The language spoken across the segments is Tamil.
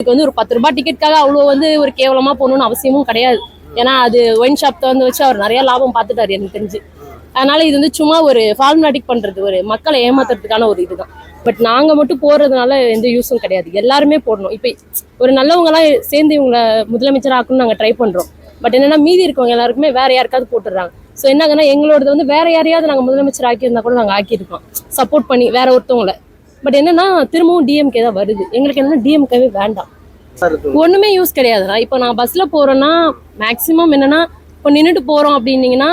இதுக்கு வந்து ஒரு பத்து ரூபாய் டிக்கெட்காக அவ்வளோ வந்து ஒரு கேவலமாக போகணும்னு அவசியமும் கிடையாது. ஏன்னா அது ஒயின் ஷாப் திறந்து வச்சு அவர் நிறைய லாபம் பார்த்துட்டாரு எனக்கு தெரிஞ்சு. அதனால இது வந்து சும்மா ஒரு ஃபார்மாலிட்டிக் பண்ணுறது ஒரு மக்களை ஏமாத்துறதுக்கான ஒரு இதுதான். பட் நாங்கள் மட்டும் போடுறதுனால எந்த யூஸும் கிடையாது. எல்லாருமே போடணும். இப்போ ஒரு நல்லவங்களாம் சேர்ந்து இவங்களை முதலமைச்சர் ஆக்கணும்னு நாங்கள் ட்ரை பண்ணுறோம் பட் என்னன்னா மீதி இருக்கவங்க எல்லாருக்குமே வேற யாருக்காவது போட்டுடுறாங்க. ஸோ என்னங்கன்னா எங்களோடது வந்து வேற யாரையாவது நாங்கள் முதலமைச்சர் ஆக்கியிருந்தா கூட நாங்கள் ஆக்கியிருக்கோம். சப்போர்ட் பண்ணி வேற ஒருத்தவங்கள. பட் என்னன்னா திரும்பவும் டிஎம்கே தான் வருது. எங்களுக்கு என்னன்னா டிஎம்கேவே வேண்டாம். ஒண்ணுமே யூஸ் கிடையாதுடா. இப்போ நான் பஸ்ல போறேன்னா மேக்ஸிமம் என்னன்னா இப்போ நின்றுட்டு போறோம் அப்படின்னீங்கன்னா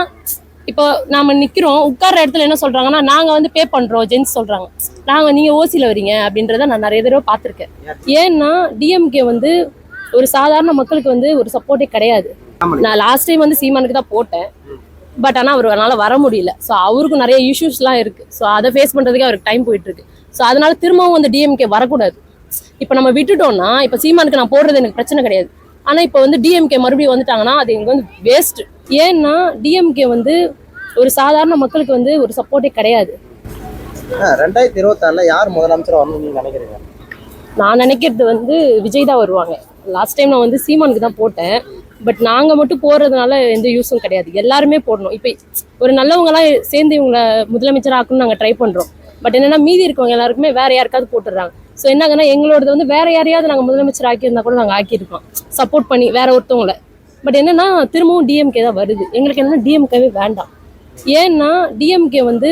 இப்போ நாம நிக்கிறோம் உட்கார்ற இடத்துல என்ன சொல்றாங்கன்னா நாங்க வந்து பே பண்றோம் ஜென்ஸ் சொல்றாங்க. நாங்க நீங்க ஓசியில வரீங்க அப்படின்றத நான் நிறைய தடவை பார்த்துருக்கேன். ஏன்னா டிஎம்கே வந்து ஒரு சாதாரண மக்களுக்கு வந்து ஒரு சப்போர்ட்டே கிடையாது. நான் லாஸ்ட் டைம் வந்து சீமானுக்கு தான் போட்டேன். பட் ஆனால் அவரால வர முடியல. ஸோ அவருக்கும் நிறைய இஷ்யூஸ்லாம் இருக்கு. ஸோ அதை ஃபேஸ் பண்ணுறதுக்கே அவருக்கு டைம் போயிட்டு இருக்கு. ஸோ அதனால திரும்பவும் வந்து டிஎம்கே வரக்கூடாது. இப்போ நம்ம விட்டுட்டோம்னா இப்போ சீமானுக்கு நான் போடுறது எனக்கு பிரச்சனை கிடையாது. ஆனால் இப்போ வந்து டிஎம்கே மறுபடியும் வந்துட்டாங்கன்னா அது எங்களுக்கு வந்து வேஸ்ட் ஏன்னா டிஎம்கே வந்து ஒரு சாதாரண மக்களுக்கு வந்து ஒரு சப்போர்ட்டே கிடையாது. ரெண்டாயிரத்தி இருபத்தாறுல யார் முதலமைச்சர் வரணும்னு நினைக்கிறீங்க? நான் நினைக்கிறது வந்து விஜய் தான் வருவாங்க. லாஸ்ட் டைம் நான் வந்து சீமானுக்கு தான் போட்டேன். பட் நாங்கள் மட்டும் போடுறதுனால எந்த யூஸும் கிடையாது. எல்லாருமே போடணும். இப்போ ஒரு நல்லவங்கலாம் சேர்ந்து இவங்களை முதலமைச்சர் ஆக்கணும்னு நாங்கள் ட்ரை பண்ணுறோம் பட் என்னன்னா மீதி இருக்கவங்க எல்லாருக்குமே வேற யாருக்காவது போட்டுடுறாங்க. ஸோ என்னங்கன்னா எங்களோடது வந்து வேற யாரையாவது நாங்கள் முதலமைச்சர் ஆக்கியிருந்தா கூட நாங்கள் ஆக்கியிருக்கோம். சப்போர்ட் பண்ணி வேற ஒருத்தவங்கள. பட் என்னன்னா திரும்பவும் டிஎம்கே தான் வருது. எங்களுக்கு என்னன்னா டிஎம்கேவே வேண்டாம். ஏன்னா டிஎம்கே வந்து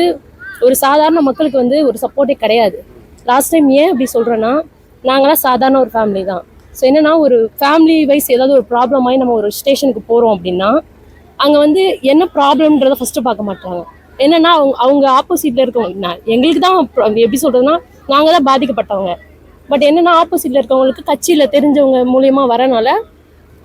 ஒரு சாதாரண மக்களுக்கு வந்து ஒரு சப்போர்ட்டே கிடையாது. லாஸ்ட் டைம் ஏன் அப்படி சொல்கிறேன்னா நாங்களாம் சாதாரண ஒரு ஃபேமிலி தான். ஸோ என்னென்னா ஒரு ஃபேமிலி வைஸ் ஏதாவது ஒரு ப்ராப்ளம் ஆகி நம்ம ஒரு ஸ்டேஷனுக்கு போகிறோம் அப்படின்னா அங்கே வந்து என்ன ப்ராப்ளம்ன்றதை ஃபஸ்ட்டு பார்க்க மாட்டாங்க. என்னன்னா அவங்க அவங்க ஆப்போசிட்டில் இருக்கவங்க நான் எங்களுக்கு தான் எப்படி சொல்றதுன்னா நாங்கள் தான் பாதிக்கப்பட்டவங்க. பட் என்னன்னா ஆப்போசிட்டில் இருக்கவங்களுக்கு கட்சியில் தெரிஞ்சவங்க மூலியமா வரனால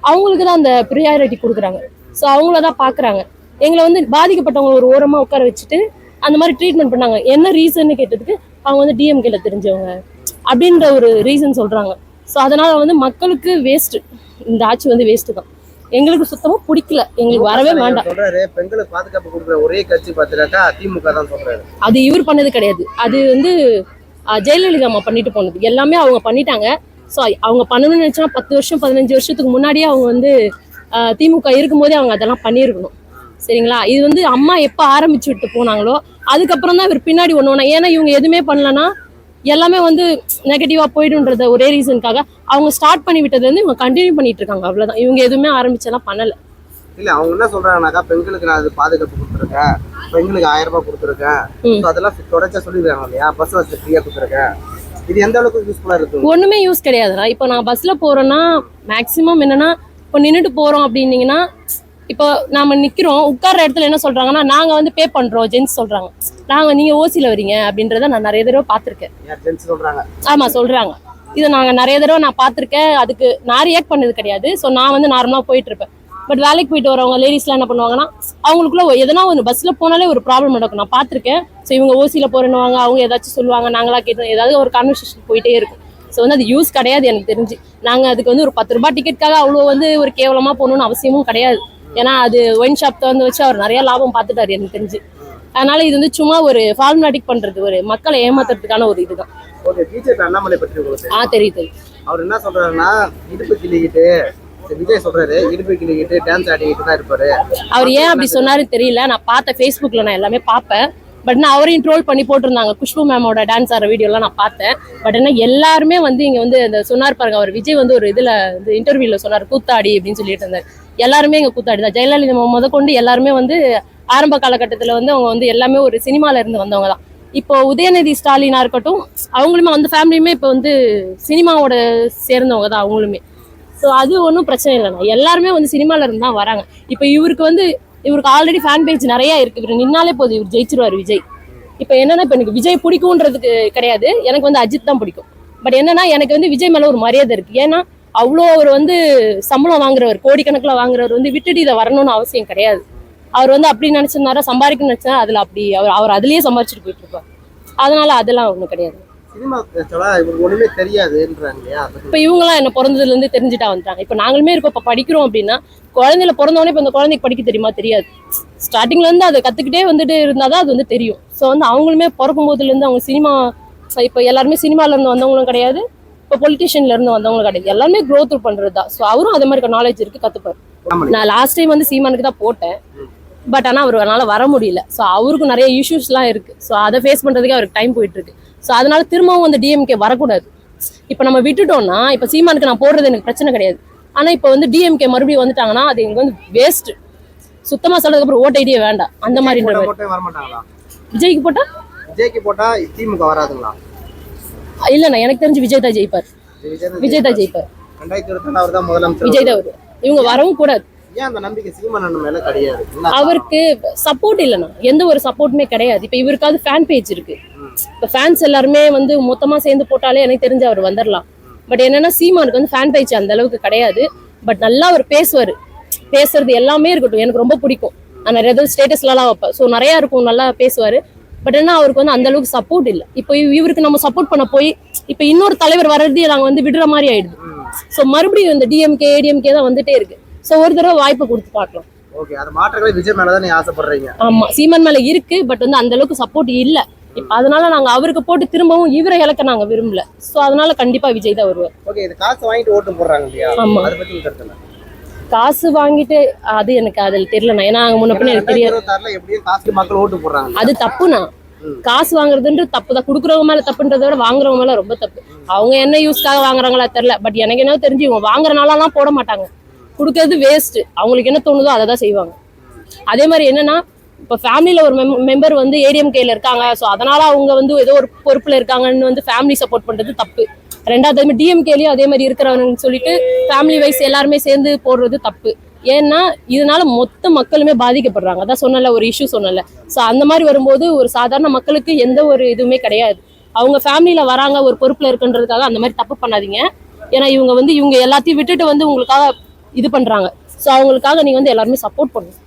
அவங்களுக்கு தான் அந்த ப்ரியாரிட்டி கொடுக்குறாங்க. ஸோ அவங்கள தான் பார்க்குறாங்க எங்களை வந்து பாதிக்கப்பட்டவங்க ஒரு ஓரமாக உட்கார வச்சுட்டு அந்த மாதிரி ட்ரீட்மெண்ட் பண்ணாங்க. என்ன ரீசன்னு கேட்டதுக்கு அவங்க வந்து டிஎம்கேல தெரிஞ்சவங்க அப்படின்ற ஒரு ரீசன் சொல்கிறாங்க ஸோ அதனால் வந்து மக்களுக்கு வேஸ்ட்டு இந்த ஆட்சி வந்து வேஸ்ட்டு தான். எங்களுக்கு சுத்தமாக பிடிக்கல. எங்களுக்கு வரவே வேண்டாம். சொல்றாரு பெண்களுக்கு பாதுகாப்பு கொடுக்குற ஒரே கட்சி பார்த்துட்டாக்கா திமுக தான் சொல்றாரு. அது இவர் பண்ணது கிடையாது. அது வந்து ஜெயலலிதா அம்மா பண்ணிட்டு போனது. எல்லாமே அவங்க பண்ணிட்டாங்க. ஸோ அவங்க பண்ணணும்னு நினச்சா பத்து வருஷம் பதினஞ்சு வருஷத்துக்கு முன்னாடியே அவங்க வந்து திமுக இருக்கும்போதே அவங்க அதெல்லாம் பண்ணியிருக்கணும். சரிங்களா? இது வந்து அம்மா எப்போ ஆரம்பிச்சு விட்டு போனாங்களோ அதுக்கப்புறம் தான் இவர் பின்னாடி ஒன்று ஒன்று ஏன்னா இவங்க எதுவுமே பண்ணலன்னா எல்லாமே வந்து நெகட்டிவாக போயிடும்ன்றத ஒரே ரீசனுக்காக அவங்க ஸ்டார்ட் பண்ணி விட்டது வந்து இவங்க கண்டினியூ பண்ணிட்டு இருக்காங்க. அவ்வளோதான் இவங்க எதுவுமே ஆரம்பிச்செல்லாம் பண்ணலை. இல்ல அவங்க என்ன சொல்றாங்கனாக்கா பெண்களுக்கு நான் அது பாதுகாப்பு கொடுத்துருக்கேன். பெண்களுக்கு ஆயிரம் ரூபாய் கொடுத்துருக்கேன். அதெல்லாம் தொடர்ச்சியா சொல்லிடுறாங்க இல்லையா? பஸ் வசதி ஃப்ரீயா கொடுத்துருக்கேன். இது எந்த அளவுக்கு யூஸ்ஃபுல்லா இருக்கு? ஒண்ணுமே யூஸ் கிடையாதுடா. இப்போ நான் பஸ்ல போறேன்னா மேக்ஸிமம் என்னன்னா இப்போ நின்றுட்டு போறோம் அப்படின்னீங்கன்னா இப்போ நாம நிக்கிறோம் உட்கார்ற இடத்துல என்ன சொல்றாங்கன்னா நாங்க வந்து பே பண்றோம் ஜென்ஸ் சொல்றாங்க. நாங்க நீங்க ஓசில வரீங்க அப்படின்றத நான் நிறைய தடவை பார்த்திருக்கேன். சொல்றாங்க? ஆமா சொல்றாங்க. இதை நாங்க நிறைய தடவை நான் பார்த்திருக்கேன். அதுக்கு நான் ரியாக்ட் பண்ணது கிடையாது. ஸோ நான் வந்து நார்மலா போயிட்டு இருப்பேன் பட் வேலைக்கு போயிட்டு வரவங்க லேடிஸ்லாம் என்ன பண்ணுவாங்கன்னா அவங்களுக்குள்ள எதனா ஒரு பஸ்ல போனாலே ஒரு ப்ராப்ளம் நடக்கும். நான் பார்த்திருக்கேன். ஸோ இவங்க ஓசியில போறேன்னுவாங்க அவங்க ஏதாச்சும் சொல்லுவாங்க நாங்களா கேட்டோம் ஏதாவது ஒரு கான்வர்சேஷன் போயிட்டே இருக்கும். ஸோ வந்து அது யூஸ் கிடையாது எனக்கு தெரிஞ்சு. நாங்க அதுக்கு வந்து ஒரு பத்து ரூபாய் டிக்கெட்காக அவ்வளோ வந்து ஒரு கேவலமா போகணும்னு அவசியமும் கிடையாது. ஏன்னா அது ஒயின் ஷாப் திறந்து வச்சு அவர் நிறைய லாபம் பார்த்துட்டாரு எனக்கு தெரிஞ்சு. அதனால இது வந்து சும்மா ஒரு ஃபார்மாலிட்டிக் பண்றது ஒரு மக்களை ஏமாத்துறதுக்கான ஒரு இதுதான். அண்ணாமலை பற்றி ஆ தெரியுது. அவர் என்ன சொல்றாருன்னா இடுப்பு கிள்ளிக்கிட்டு விஜய் சொல்றாரு இடுப்பு கிள்ளிக்கிட்டு டான்ஸ் ஆடிக்கிட்டு தான் இருப்பாரு. அவர் ஏன் அப்படி சொன்னாருன்னு தெரியல. நான் பார்த்தேன் ஃபேஸ்புக்கில் நான் எல்லாமே பார்ப்பேன். பட் நான் அவரையும் ட்ரோல் பண்ணி போட்டிருந்தாங்க. குஷ்பு மேமோட டான்ஸ் ஆடுற வீடியோலாம் நான் பார்த்தேன். பட் என்ன எல்லாருமே வந்து இங்கே வந்து இந்த சொன்னார் பாருங்க. அவர் விஜய் வந்து ஒரு இதில் இந்த இன்டர்வியூவில் சொன்னார் கூத்தாடி அப்படின்னு சொல்லிட்டு இருந்தார். எல்லாருமே இங்கே கூத்தாடி தான். ஜெயலலிதா முத கொண்டு எல்லாருமே வந்து ஆரம்ப காலகட்டத்தில் வந்து அவங்க வந்து எல்லாமே ஒரு சினிமால இருந்து வந்தவங்க தான். இப்போ உதயநிதி ஸ்டாலினா இருக்கட்டும் அவங்களுமே அந்த ஃபேமிலியுமே இப்போ வந்து சினிமாவோட சேர்ந்தவங்க தான் அவங்களுமே. ஸோ அது ஒன்றும் பிரச்சனை இல்லைண்ணா எல்லாருமே வந்து சினிமால இருந்து தான் வராங்க. இப்போ இவருக்கு வந்து இவருக்கு ஆல்ரெடி ஃபேன் பேஜ் நிறைய இருக்கு. இவர் நின்னாலே போதும். இவர் ஜெயிச்சிருவார் விஜய். இப்போ என்னன்னா இப்போ எனக்கு விஜய் பிடிக்கும்ன்றதுக்கு கிடையாது. எனக்கு வந்து அஜித் தான் பிடிக்கும். பட் என்னன்னா எனக்கு வந்து விஜய் மேல ஒரு மரியாதை இருக்கு. ஏன்னா அவ்வளோ அவர் வந்து சம்பளம் வாங்குறவர் கோடிக்கணக்கில் வாங்குறவர் வந்து விட்டுட்டு இதை வரணும்னு அவசியம் கிடையாது. அவர் வந்து அப்படி நினைச்சிருந்தாரா சம்பாதிக்கணும்னு நினைச்சா அதுல அப்படி அவர் அவர் அதுலயே சம்பாரிச்சிட்டு போயிட்டு இருப்பார். அதனால அதெல்லாம் ஒன்றும் கிடையாது. சினிமா சொல்ல இவருக்கு ஒண்ணுமே தெரியாதுன்றாங்க இல்லையா இப்போ இவங்களாம் என்ன பிறந்ததுல இருந்து தெரிஞ்சுட்டா வந்துட்டாங்க. இப்போ நாங்களுமே இருக்கோம். இப்போ படிக்கிறோம் அப்படின்னா குழந்தையில பிறந்தவொடனே இப்போ இந்த குழந்தைக்கு படிக்க தெரியுமா? தெரியாது. ஸ்டார்டிங்ல இருந்து அதை கத்துக்கிட்டே வந்துட்டு இருந்தாதான் அது வந்து தெரியும். ஸோ வந்து அவங்களுமே பிறக்கும் போதுல இருந்து அவங்க சினிமா இப்போ எல்லாருமே சினிமால இருந்து வந்தவங்களும் கிடையாது. இப்போ பொலிட்டிஷியன்ல இருந்து வந்தவங்க கிடையாது. எல்லாமே க்ரோ த்ரூ பண்றது தான். ஸோ அவரும் அதே மாதிரி நாலேஜ் இருக்கு கத்துப்பாரு. நான் லாஸ்ட் டைம் வந்து சீமானுக்கு தான் போட்டேன். பட் ஆனால் அவரால் வர முடியல. ஸோ அவருக்கும் நிறைய இஷ்யூஸ்லாம் இருக்கு. ஸோ அதை ஃபேஸ் பண்றதுக்கே அவருக்கு டைம் போயிட்டு இருக்கு. ஸோ அதனால திரும்பவும் வந்து டிஎம்கே வரக்கூடாது. இப்போ நம்ம விட்டுட்டோம்னா இப்போ சீமானுக்கு நான் போடுறது எனக்கு பிரச்சனை கிடையாது. ஆனால் இப்போ வந்து டிஎம்கே மறுபடியும் வந்துட்டாங்கன்னா அது எங்க வந்து வேஸ்ட் சுத்தமா சொல்றதுக்கு அப்புறம் ஓட்ட ஐடியா வேண்டாம். அந்த மாதிரி விஜய்க்கு போட்டா? விஜய்க்கு போட்டா திமுக வராதுங்களா? இல்லைண்ணா எனக்கு தெரிஞ்சு விஜய் தான் ஜெயிப்பார். விஜய் தான் ஜெயிப்பார். விஜய் தான் இவங்க வரவும் கூடாது. அவருக்கு சப்போர்ட் இல்லைண்ணா. எந்த ஒரு சப்போர்ட்டுமே கிடையாது. இப்போ இவருக்காவது ஃபேன் பேஜ் இருக்கு. இப்போ ஃபேன்ஸ் எல்லாருமே வந்து மொத்தமா சேர்ந்து போட்டாலே எனக்கு தெரிஞ்சு அவர் வந்துடலாம் பட் என்னன்னா சீமானுக்கு வந்து ஃபேன் பேஜ் அந்த அளவுக்கு கிடையாது. பட் நல்லா அவர் பேசுவார். பேசுறது எல்லாமே இருக்கட்டும். எனக்கு ரொம்ப பிடிக்கும். நான் நிறைய தடவை ஸ்டேட்டஸ்லலாம் வைப்பேன். ஸோ நிறையா இருக்கும். நல்லா பேசுவார். பட் என்ன அவருக்கு வந்து அந்த அளவுக்கு சப்போர்ட் இல்லை. இப்போ இவ- இவருக்கு நம்ம சப்போர்ட் பண்ண போய் இப்போ இன்னொரு தலைவர் வர்றதே நாங்கள் வந்து விடுற மாதிரி ஆயிடுது. ஸோ மறுபடியும் இந்த டிஎம்கே ஏடிஎம்கே தான் வந்துட்டே இருக்கு. ஸோ ஒரு தடவை வாய்ப்பு கொடுத்து பார்க்கலாம். ஓகே அது மாற்றங்களை விஜய் மேலதான் நீங்க ஆசைப்படுறீங்க? ஆமா. சீமான் மேல இருக்கு. பட் வந்து அந்த அளவுக்கு சப்போர்ட் இல்ல. இப்ப அதனால நாங்க அவருக்கு போட்டு திரும்பவும் இவரை இழக்க நாங்க விரும்பல. சோ அதனால கண்டிப்பா விஜய் தான் வருவார். ஓகே இது காசு வாங்கிட்டு ஓட்டு போடுறாங்க இல்லையா? ஆமா. அதை பத்தி கருத்து? காசு வாங்கிட்டு அது எனக்கு அதில் தெரியலண்ணா ஏன்னா அங்க முன்ன பின்ன எனக்கு தெரியாது. அது தப்புண்ணா. காசு வாங்குறதுன்றது தப்பு தான். கொடுக்குறவங்க மேல தப்புன்றதை விட வாங்குறவங்க மேல ரொம்ப தப்பு. அவங்க என்ன யூஸ்க்காக வாங்குறாங்களா தெரியல. பட் எனக்கு என்ன தெரிஞ்சு இவங்க வாங்குறனாலாம் போட மாட்டாங்க. கொடுக்கறது வேஸ்ட் அவங்களுக்கு என்ன தோணுதோ அதை தான் செய்வாங்க. அதே மாதிரி என்னன்னா இப்போ ஃபேமிலியில் ஒரு மெம் மெம்பர் வந்து ஏடிஎம் இருக்காங்க. ஸோ அதனால் அவங்க வந்து ஏதோ ஒரு பொறுப்பில் இருக்காங்கன்னு வந்து ஃபேமிலி சப்போர்ட் பண்ணுறது தப்பு. ரெண்டாவது மாதிரி டிஎம்கேலையும் அதே மாதிரி இருக்கிறவங்கன்னு சொல்லிட்டு ஃபேமிலி வைஸ் எல்லாருமே சேர்ந்து போடுறது தப்பு. ஏன்னா இதனால மொத்த மக்களுமே பாதிக்கப்படுறாங்க. அதான் சொன்னல ஒரு இஷ்யூ சொன்னல ஸோ அந்த மாதிரி வரும்போது ஒரு சாதாரண மக்களுக்கு எந்த ஒரு இதுவுமே கிடையாது. அவங்க ஃபேமிலியில் வராங்க ஒரு பொறுப்பில் இருக்குன்றதுக்காக அந்த மாதிரி தப்பு பண்ணாதீங்க. ஏன்னா இவங்க வந்து இவங்க எல்லாத்தையும் விட்டுட்டு வந்து உங்களுக்காக இது பண்ணுறாங்க ஸோ அவங்களுக்காக நீங்கள் வந்து எல்லாருமே சப்போர்ட் பண்ணணும்.